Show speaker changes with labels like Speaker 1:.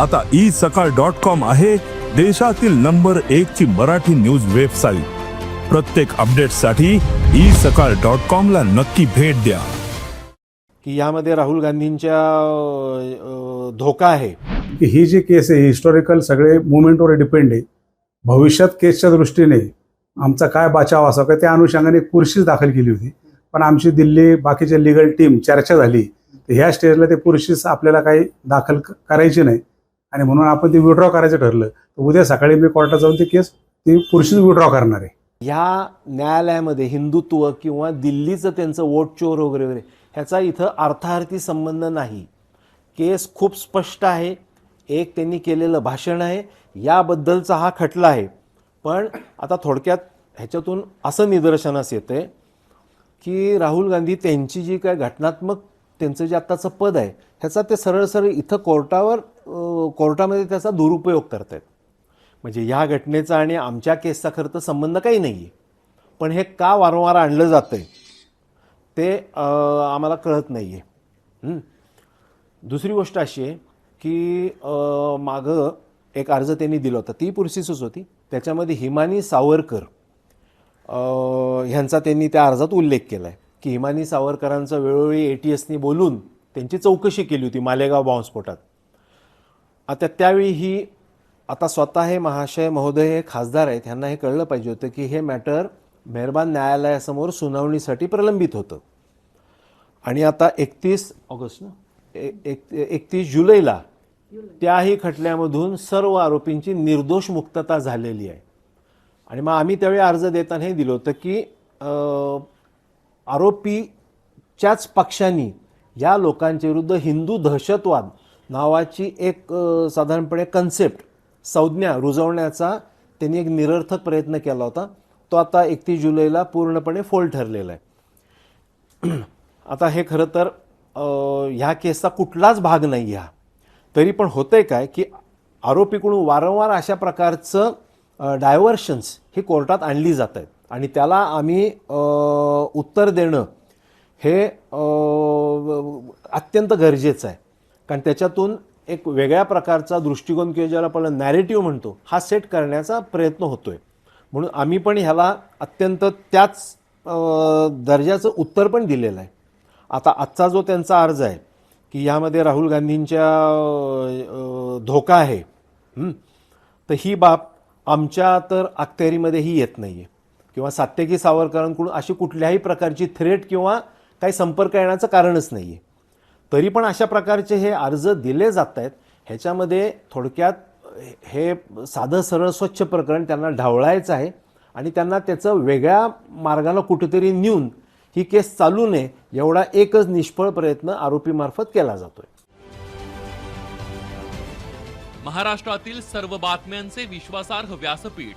Speaker 1: आता ई सकाळ dot com आहे देशातील नंबर एक ची मराठी न्यूज वेबसाईट. प्रत्येक अपडेटसाठी ई सकाळ डॉट कॉम ला नक्की भेट द्या.
Speaker 2: की यामध्ये राहुल गांधींच्या धोका आहे.
Speaker 3: की ही जी केस आहे हिस्टॉरिकल सगळे मुवमेंटवर डिपेंड आहे. भविष्यात केसच्या दृष्टीने आमचा काय बचाव असावा का त्या अनुषंगाने एक पुरशीच दाखल केली होती. पण आमची दिल्ली बाकीच्या लिगल टीम चर्चा झाली. तर ह्या स्टेजला ते पुरशीच आपल्याला काही दाखल क- करायची नाही. आणि म्हणून आपण ती विड्रॉ करायचं ठरलं तर उद्या सकाळी मी कोर्टात जाऊन ती केस ती पुरुषच विड्रॉ करणार आहे.
Speaker 2: ह्या न्यायालयामध्ये हिंदुत्व किंवा दिल्लीचं त्यांचं वोट चोर वगैरे वगैरे ह्याचा इथं अर्थार्थी संबंध नाही. केस खूप स्पष्ट आहे एक त्यांनी केलेलं भाषण आहे याबद्दलचा हा खटला आहे. पण आता थोडक्यात ह्याच्यातून असं निदर्शनास येतं आहे की राहुल गांधी त्यांची जी काय घटनात्मक त्यांचं जे आत्ताचं पद आहे ह्याचा ते सरळ सरळ इथं कोर्टावर कोर्टामध्ये त्याचा दुरुपयोग करत आहेत म्हणजे ह्या घटनेचा आणि आमच्या केसचा खरं तर संबंध काही नाही आहे पण हे का वारंवार आणलं जातं आहे ते आम्हाला कळत नाही आहे दुसरी गोष्ट अशी आहे की मागं एक अर्ज त्यांनी दिला होता. ती पुरसीसच होती. त्याच्यामध्ये हिमानी सावरकर ह्यांचा त्यांनी त्या अर्जात उल्लेख केला आहे की हिमानी सावरकरांचा वेळोवेळी ए टी एसनी बोलून त्यांची चौकशी केली होती मालेगाव बॉम्बस्फोटात आता त्यावेळी ही आता स्वतः हे महाशय महोदय हे खासदार आहेत ह्यांना हे कळलं पाहिजे होतं की हे मॅटर मेहरबान न्यायालयासमोर सुनावणीसाठी प्रलंबित होतं. आणि आता एकतीस ऑगस्ट ना? एक एकतीस जुलैला त्याही खटल्यामधून सर्व आरोपींची निर्दोष मुक्तता झालेली आहे. आणि मग आम्ही त्यावेळी अर्ज देताना हे दिलं होतं की आरोपीच्याच पक्षांनी या लोकांच्या विरुद्ध हिंदू दहशतवाद नावाची एक साधारणपणे कन्सेप्ट संज्ञा रुजवण्याचा त्यांनी एक निरर्थक प्रयत्न केला होता. तो आता एकतीस जुलैला पूर्णपणे फोल ठरलेला आहे. आता हे खरं तर ह्या केसचा कुठलाच भाग नाही हा. तरी पण होतंय काय की आरोपीकडून वारंवार अशा प्रकारचं डायव्हर्शन्स ही कोर्टात आणली जात आहेत. आणि त्याला आम्ही उत्तर देणं हे अत्यंत गरजेचं आहे. कारण त्याच्यातून एक वेगळ्या प्रकारचा दृष्टिकोन किंवा ज्याला आपण नॅरेटिव्ह म्हणतो हा सेट करण्याचा प्रयत्न होतोय. म्हणून आम्ही पण ह्याला अत्यंत त्याच दर्जाचं उत्तर पण दिलेलं आहे. आता आजचा जो त्यांचा अर्ज आहे की यामध्ये राहुल गांधींच्या धोका आहे तर ही बाब आमच्या तर अखत्यारीमध्येही येत नाही आहे किंवा सात्यकी सावरकरांकडून अशी कुठल्याही प्रकारची थ्रेट किंवा काही संपर्क येण्याचं कारणच नाही आहे तरी पण अशा प्रकारचे हे अर्ज दिले जात आहेत ह्याच्यामध्ये थोडक्यात हे साधं सरळ स्वच्छ प्रकरण त्यांना ढावळायचं आहे आणि त्यांना त्याचं वेगळ्या मार्गाला कुठेतरी नेऊन ही केस चालू नये एवढा एकच निष्फळ प्रयत्न आरोपीमार्फत केला जातोय.
Speaker 4: महाराष्ट्रातील सर्व बातम्यांचे विश्वासार्ह व्यासपीठ